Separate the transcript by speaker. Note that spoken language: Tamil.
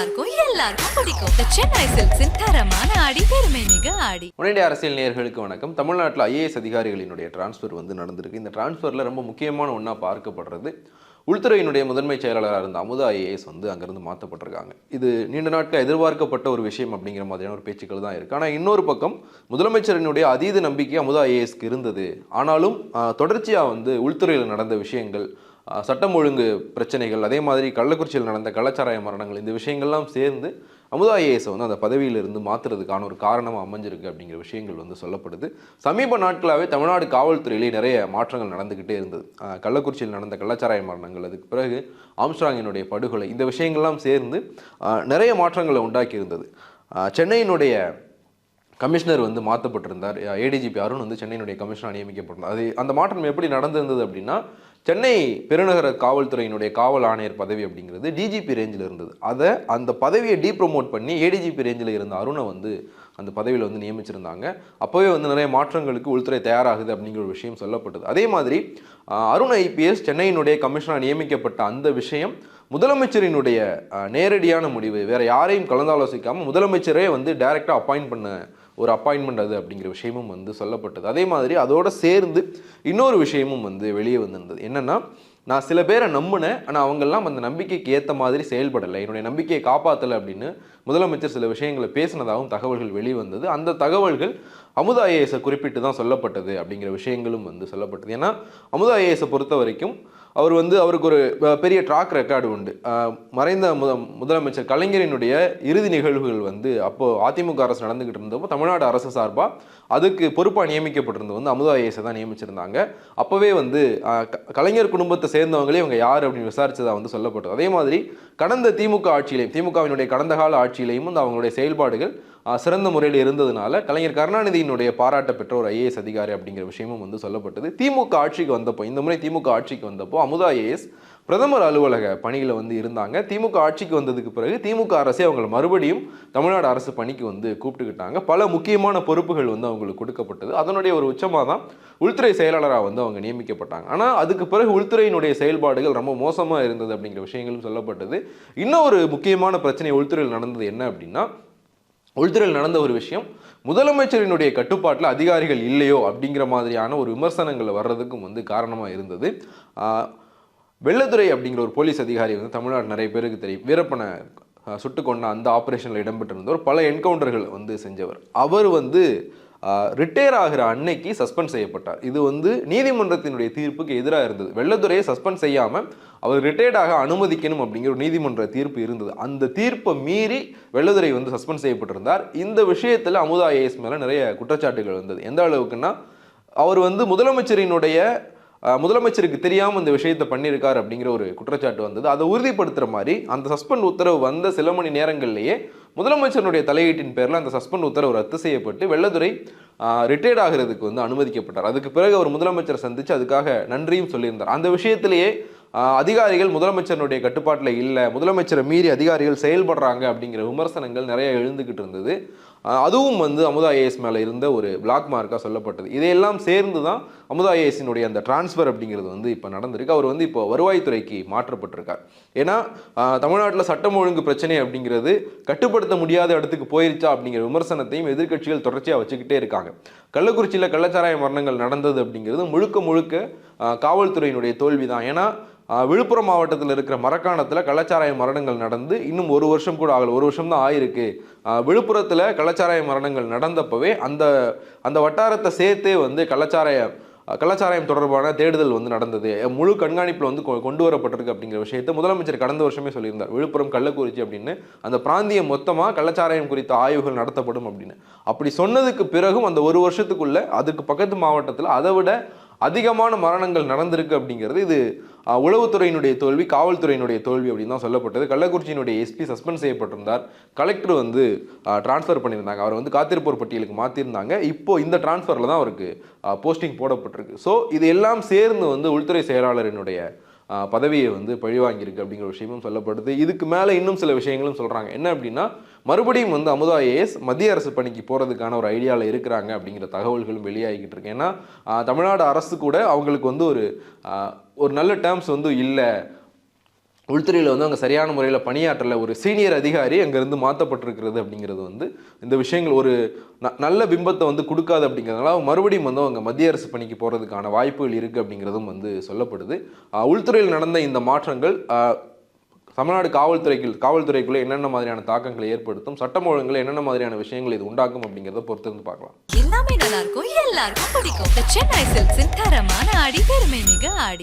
Speaker 1: எல்லாருக்கும் எல்லாருக்கும் பிடிக்கும். The சென்னை சில்க்ஸின் தரமான ஆடி பெருமை மிக ஆடி.
Speaker 2: உடனடி அரசியல் நேர்களுக்கு வணக்கம். தமிழ்நாட்டில் ஐஏஎஸ் அதிகாரிகளினுடைய டிரான்ஸ்ஃபர் வந்து நடந்திருக்கு. இந்த டிரான்ஸ்ஃபரில் ரொம்ப முக்கியமான ஒன்றா பார்க்கப்படுறது உள்துறையினுடைய முதன்மை செயலாளராக இருந்த அமுதா ஐஏஎஸ் வந்து அங்கேருந்து மாற்றப்பட்டிருக்காங்க. இது நீண்ட நாட்கள் எதிர்பார்க்கப்பட்ட ஒரு விஷயம் அப்படிங்கிற மாதிரியான ஒரு பேச்சுக்கள் தான் இருக்குது ஆனால் இன்னொரு பக்கம் முதலமைச்சரினுடைய அதீத நம்பிக்கை அமுதா ஐஏஎஸ்க்கு இருந்தது. ஆனாலும் தொடர்ச்சியாக வந்து உள்துறையில் நடந்த விஷயங்கள் சட்டம் ஒழுங்கு பிரச்சனைகள் அதே மாதிரி கள்ளக்குறிச்சியில் நடந்த கள்ளச்சாராய மரணங்கள் இந்த விஷயங்கள்லாம் சேர்ந்து அமுதா ஐஏஎஸை வந்து அந்த பதவியிலிருந்து மாற்றுறதுக்கான ஒரு காரணமாக அமைஞ்சிருக்கு அப்படிங்கிற விஷயங்கள் வந்து சொல்லப்படுது. சமீப நாட்களாகவே தமிழ்நாடு காவல்துறையிலே நிறைய மாற்றங்கள் நடந்துக்கிட்டே இருந்தது. கள்ளக்குறிச்சியில் நடந்த கள்ளச்சாராய மரணங்கள் அதுக்கு பிறகு ஆம்ஸ்ட்ராங்கினுடைய படுகொலை இந்த விஷயங்கள்லாம் சேர்ந்து நிறைய மாற்றங்களை உண்டாக்கி இருந்தது. சென்னையினுடைய கமிஷனர் வந்து மாற்றப்பட்டிருந்தார் ஏடிஜிபி அருண் வந்து சென்னையினுடைய கமிஷனர் நியமிக்கப்பட்டிருந்தார். அது அந்த மாற்றம் எப்படி நடந்திருந்தது அப்படின்னா சென்னை பெருநகர காவல்துறையினுடைய காவல் ஆணையர் பதவி அப்படிங்கிறது டிஜிபி ரேஞ்சில் இருந்தது. அதை அந்த பதவியை டீப்ரமோட் பண்ணி ஏடிஜிபி ரேஞ்சில் இருந்த அருணை வந்து அந்த பதவியில் வந்து நியமிச்சிருந்தாங்க. அப்போவே வந்து நிறைய மாற்றங்களுக்கு உள்துறை தயாராகுது அப்படிங்கிற ஒரு விஷயம் சொல்லப்பட்டது. அதே மாதிரி அருண் ஐபிஎஸ் சென்னையினுடைய கமிஷனர் நியமிக்கப்பட்ட அந்த விஷயம் முதலமைச்சரினுடைய நேரடியான முடிவு வேறு யாரையும் கலந்தாலோசிக்காமல் முதலமைச்சரே வந்து டைரெக்டாக அப்பாயிண்ட் பண்ண ஒரு அப்பாயின்மெண்ட் அது அப்படிங்கிற விஷயமும் வந்து சொல்லப்பட்டது. அதே மாதிரி அதோடு சேர்ந்து இன்னொரு விஷயமும் வந்து வெளியே வந்திருந்தது. என்னென்னா நான் சில பேரை நம்பினேன் ஆனால் அவங்கெல்லாம் அந்த நம்பிக்கைக்கு ஏற்ற மாதிரி செயல்படலை. என்னுடைய நம்பிக்கையை காப்பாற்றலை அப்படின்னு முதலமைச்சர் சில விஷயங்களை பேசினதாகவும் தகவல்கள் வெளிவந்தது அந்த தகவல்கள் அமுதா ஐஏஎஸை குறிப்பிட்டு தான் சொல்லப்பட்டது அப்படிங்கிற விஷயங்களும் வந்து சொல்லப்பட்டது. ஏன்னா அமுதா ஐஏஎஸை பொறுத்த வரைக்கும் அவர் வந்து அவருக்கு ஒரு பெரிய ட்ராக் ரெக்கார்டு உண்டு. மறைந்த முத முதலமைச்சர் கலைஞரினுடைய இறுதி நிகழ்வுகள் வந்து அப்போது அதிமுக அரசு நடந்துகிட்டு இருந்தப்போ தமிழ்நாடு அரசு சார்பாக அதுக்கு பொறுப்பாக நியமிக்கப்பட்டிருந்தது வந்து அமுதா ஐஏஎஸை தான் நியமிச்சிருந்தாங்க. அப்போவே வந்து க- கலைஞர் குடும்பத்தை சேர்ந்தவங்களே இவங்க யார் அப்படின்னு விசாரித்ததாக வந்து சொல்லப்பட்டது. அதே மாதிரி கடந்த திமுக ஆட்சியிலையும் திமுகவினுடைய கடந்த கால ஆட்சியிலையும் வந்து அவங்களுடைய செயல்பாடுகள் சிறந்த முறையில் இருந்ததுனால கலைஞர் கருணாநிதியினுடைய பாராட்ட பெற்ற ஒரு ஐஏஎஸ் அதிகாரி அப்படிங்கிற விஷயமும் வந்து சொல்லப்பட்டது. திமுக ஆட்சிக்கு வந்தப்போ இந்த முறை திமுக ஆட்சிக்கு வந்தப்போ அமுதா ஏஎஸ் பிரதமர் அலுவலக பணியில் வந்து இருந்தாங்க. திமுக ஆட்சிக்கு வந்ததுக்கு பிறகு திமுக அரசே அவங்களை மறுபடியும் தமிழ்நாடு அரசு பணிக்கு வந்து கூப்பிட்டுக்கிட்டாங்க. பல முக்கியமான பொறுப்புகள் வந்து அவங்களுக்கு கொடுக்கப்பட்டது. அதனுடைய ஒரு உச்சமாக தான் உள்துறை செயலாளராக வந்து அவங்க நியமிக்கப்பட்டாங்க. ஆனால் அதுக்கு பிறகு உள்துறையினுடைய செயல்பாடுகள் ரொம்ப மோசமாக இருந்தது அப்படிங்கிற விஷயங்களும் சொல்லப்பட்டது. இன்னும் ஒரு முக்கியமான பிரச்சனை உள்துறையில் நடந்தது என்ன அப்படின்னா உள்துறையில் நடந்த ஒரு விஷயம். முதலமைச்சரினுடைய கட்டுப்பாட்டில் அதிகாரிகள் இல்லையோ அப்படிங்கிற மாதிரியான ஒரு விமர்சனங்கள் வர்றதுக்கும் வந்து காரணமாக இருந்தது. வெள்ளத்துறை அப்படிங்கிற ஒரு போலீஸ் அதிகாரி வந்து தமிழ்நாடு நிறைய பேருக்கு தெரியும். வீரப்பனை ஆஹ், சுட்டு கொண்ட அந்த ஆப்ரேஷனில் இடம்பெற்றிருந்தவர். பல என்கவுண்டர்கள் வந்து செஞ்சவர். அவர் வந்து ரிட்டையர் ஆகிற அன்னைக்கு சஸ்பெண்ட் செய்யப்பட்டார். இது வந்து நீதிமன்றத்தினுடைய தீர்ப்புக்கு எதிராக இருந்தது. வெள்ளத்துறையை சஸ்பெண்ட் செய்யாமல் அவர் ரிட்டையர்டாக அனுமதிக்கணும் அப்படிங்கிற ஒரு நீதிமன்ற தீர்ப்பு இருந்தது. அந்த தீர்ப்பை மீறி வெள்ளதுரை வந்து சஸ்பெண்ட் செய்யப்பட்டிருந்தார். இந்த விஷயத்தில் அமுதா ஐஏஎஸ் மேலே நிறைய குற்றச்சாட்டுகள் வந்தது. எந்த அளவுக்குன்னா அவர் வந்து முதலமைச்சரினுடைய முதலமைச்சருக்கு தெரியாமல் இந்த விஷயத்தை பண்ணியிருக்கார் அப்படிங்கிற ஒரு குற்றச்சாட்டு வந்தது. அதை உறுதிப்படுத்துகிற மாதிரி அந்த சஸ்பெண்ட் உத்தரவு வந்த சில மணி நேரங்கள்லேயே முதலமைச்சருடைய தலையீட்டின் பேரில் அந்த சஸ்பெண்ட் உத்தரவு ரத்து செய்யப்பட்டு வெள்ளதுரை ரிட்டையர்ட் ஆகிறதுக்கு வந்து அனுமதிக்கப்பட்டார். அதுக்கு பிறகு அவர் முதலமைச்சரை சந்தித்து அதுக்காக நன்றியும் சொல்லியிருந்தார். அந்த விஷயத்திலேயே அதிகாரிகள் முதலமைச்சருடைய கட்டுப்பாட்டில் இல்லை. முதலமைச்சரை மீறி அதிகாரிகள் செயல்படுறாங்க அப்படிங்கிற விமர்சனங்கள் நிறைய எழுந்துக்கிட்டு இருந்தது. அதுவும் வந்து அமுதா ஐஏஎஸ் மேலே இருந்த ஒரு பிளாக் மார்க்காக சொல்லப்பட்டது. இதையெல்லாம் சேர்ந்து தான் அமுதா ஐஏஎஸினுடைய அந்த டிரான்ஸ்ஃபர் அப்படிங்கிறது வந்து இப்போ நடந்திருக்கு. அவர் வந்து இப்போ வருவாய்த்துறைக்கு மாற்றப்பட்டிருக்கார். ஏன்னா தமிழ்நாட்டில் சட்டம் ஒழுங்கு பிரச்சனை அப்படிங்கிறது கட்டுப்படுத்த முடியாத இடத்துக்கு போயிருச்சா அப்படிங்கிற விமர்சனத்தையும் எதிர்க்கட்சிகள் தொடர்ச்சியாக வச்சுக்கிட்டே இருக்காங்க. கள்ளக்குறிச்சியில் கள்ளச்சாராய மரணங்கள் நடந்தது அப்படிங்கிறது முழுக்க முழுக்க காவல்துறையினுடைய தோல்வி தான் ஏன்னா விழுப்புரம் மாவட்டத்தில் இருக்கிற மரக்காணத்தில் கள்ளச்சாராய மரணங்கள் நடந்து இன்னும் ஒரு வருஷம் கூட ஆகல. ஒரு வருஷம் தான் ஆயிருக்கு. விழுப்புரத்தில் கள்ளச்சாராய மரணங்கள் நடந்தப்பவே அந்த அந்த வட்டாரத்தை சேர்த்தே வந்து கள்ளச்சாராய கள்ளச்சாராயம் தொடர்பான தேடுதல் வந்து நடந்தது. முழு கண்காணிப்பில் வந்து கொ- கொண்டு வரப்பட்டிருக்கு அப்படிங்கிற விஷயத்தை முதலமைச்சர் கடந்த வருஷமே சொல்லியிருந்தார். விழுப்புரம் கள்ளக்குறிச்சி அப்படின்னு. அந்த பிராந்தியம் மொத்தமாக கள்ளச்சாராயம் குறித்த ஆய்வுகள் நடத்தப்படும் அப்படின்னு. அப்படி சொன்னதுக்கு பிறகும் அந்த ஒரு வருஷத்துக்குள்ளே அதுக்கு பக்கத்து மாவட்டத்தில் அதை விட அதிகமான மரணங்கள் நடந்திருக்கு அப்படிங்கிறது இது உளவுத்துறையினுடைய தோல்வி காவல்துறையினுடைய தோல்வி அப்படின்னு தான் சொல்லப்பட்டது. கள்ளக்குறிச்சியினுடைய எஸ்பி சஸ்பெண்ட் செய்யப்பட்டிருந்தார். கலெக்டர் வந்து ட்ரான்ஸ்ஃபர் பண்ணியிருந்தாங்க. அவர் வந்து காத்திருப்போர் பட்டியலுக்கு மாற்றிருந்தாங்க இப்போ இந்த ட்ரான்ஸ்ஃபரில் தான் அவருக்கு போஸ்டிங் போடப்பட்டிருக்கு. ஸோ இது எல்லாம் சேர்ந்து வந்து உள்துறை செயலாளரினுடைய பதவியை வந்து பழிவாங்கியிருக்கு அப்படிங்கிற விஷயமும் சொல்லப்படுது. இதுக்கு மேலே இன்னும் சில விஷயங்களும் சொல்கிறாங்க என்ன அப்படின்னா மறுபடியும் வந்து அமுதா ஏஎஸ் மத்திய அரசு பணிக்கு போகிறதுக்கான ஒரு ஐடியாவில் இருக்கிறாங்க அப்படிங்கிற தகவல்களும் வெளியாகிக்கிட்டு இருக்கு. ஏன்னா தமிழ்நாடு அரசு கூட அவங்களுக்கு வந்து ஒரு ஒரு நல்ல டேர்ம்ஸ் வந்து இல்லை. உள்துறையில் வந்து அவங்க சரியான முறையில் பணியாற்றல. ஒரு சீனியர் அதிகாரி அங்கேருந்து மாற்றப்பட்டிருக்கிறது அப்படிங்கிறது வந்து இந்த விஷயங்கள் ஒரு ந- நல்ல பிம்பத்தை வந்து கொடுக்காது அப்படிங்கிறதுனால அவங்க மறுபடியும் வந்து அவங்க மத்திய அரசு பணிக்கு போகிறதுக்கான வாய்ப்புகள் இருக்குது அப்படிங்கிறதும் வந்து சொல்லப்படுது. உள்துறையில் நடந்த இந்த மாற்றங்கள் தமிழ்நாடு காவல்துறைக்கு காவல்துறைக்குள்ளே என்னென்ன மாதிரியான தாக்கங்களை ஏற்படுத்தும் சட்டம் ஒழுங்கில் என்னென்ன மாதிரியான விஷயங்கள் இது உண்டாக்கும் அப்படிங்கிறத பொறுத்து வந்து பார்க்கலாம்.
Speaker 1: எல்லாமே நல்லா இருக்கும் எல்லாருக்கும் பிடிக்கும். சென்னை சில்க்ஸின் தரமான ஆடி பெருமை மிக ஆடி.